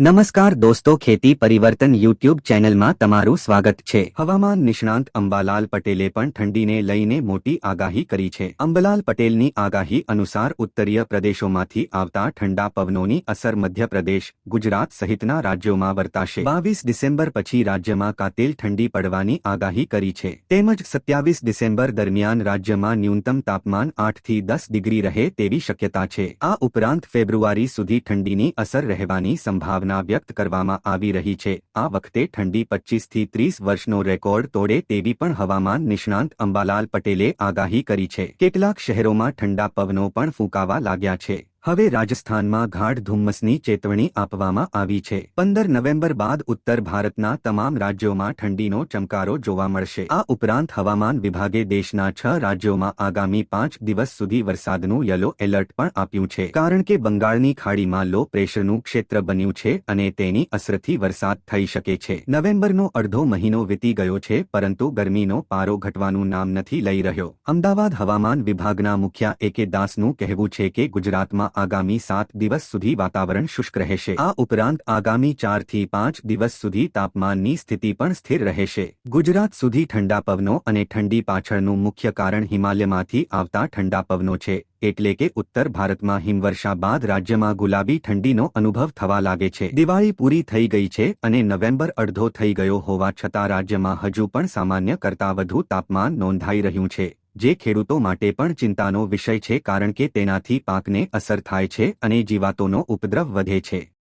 નમસ્કાર દોસ્તો, ખેતી પરિવર્તન યુટ્યુબ ચેનલમાં તમારું સ્વાગત છે. હવામાન નિષ્ણાંત અંબાલાલ પટેલે પણ ઠંડીને લઈને મોટી આગાહી કરી છે. અંબાલાલ પટેલની આગાહી અનુસાર ઉત્તરીય પ્રદેશોમાંથી આવતા ઠંડા પવનોની અસર મધ્યપ્રદેશ, ગુજરાત સહિતના રાજ્યોમાં વર્તાશે. બાવીસ ડિસેમ્બર પછી રાજ્યમાં કાતિલ ઠંડી પડવાની આગાહી કરી છે. તેમજ સત્યાવીસ ડિસેમ્બર દરમિયાન રાજ્યમાં ન્યૂનતમ તાપમાન આઠથી દસ ડિગ્રી રહે તેવી શક્યતા છે. આ ઉપરાંત ફેબ્રુઆરી સુધી ઠંડીની અસર રહેવાની સંભાવના વ્યક્ત કરવામાં આવી રહી છે. આ વખતે ઠંડી પચીસથી ત્રીસ વર્ષનો રેકોર્ડ તોડે તેવી પણ હવામાન નિષ્ણાંત અંબાલાલ પટેલે આગાહી કરી છે. કેટલાક શહેરોમાં ઠંડા પવનો પણ ફૂંકાવા લાગ્યા છે. હવે રાજસ્થાનમાં ગાઢ ધુમ્મસની ચેતવણી આપવામાં આવી છે. પંદર નવેમ્બર બાદ ઉત્તર ભારતના તમામ રાજ્યોમાં ઠંડીનો ચમકારો જોવા મળશે. આ ઉપરાંત હવામાન વિભાગે દેશના છ રાજ્યોમાં આગામી પાંચ દિવસ સુધી વરસાદનું યલો એલર્ટ પણ આપ્યું છે. કારણ કે બંગાળની ખાડીમાં લો પ્રેશરનું ક્ષેત્ર બન્યું છે અને તેની અસરથી વરસાદ થઈ શકે છે. નવેમ્બરનો અડધો મહિનો વીતી ગયો છે, પરંતુ ગરમીનો પારો ઘટવાનું નામ નથી લઈ રહ્યો. અમદાવાદ હવામાન વિભાગના મુખ્ય એકે દાસનું કહેવું છે કે ગુજરાતમાં આગામી સાત દિવસ સુધી વાતાવરણ શુષ્ક રહેશે. આ ઉપરાંત આગામી ચારથી પાંચ દિવસ સુધી તાપમાનની સ્થિતિ પણ સ્થિર રહેશે. ગુજરાત સુધી ઠંડા પવનો અને ઠંડી પાછળનું મુખ્ય કારણ હિમાલયમાંથી આવતા ઠંડા પવનો છે, એટલે કે ઉત્તર ભારતમાં હિમવર્ષા બાદ રાજ્યમાં ગુલાબી ઠંડીનો અનુભવ થવા લાગે છે. દિવાળી પૂરી થઈ ગઈ છે અને નવેમ્બર અડધો થઈ ગયો હોવા છતાં રાજ્યમાં હજુ પણ સામાન્ય કરતાં વધુ તાપમાન નોંધાઈ રહ્યું છે. જે ખેડૂતો માટે પણ ચિંતાનો વિષય છે કારણ કે તેનાથી પાકને અસર થાય છે અને જીવાતોનો ઉપદ્રવ વધે છે.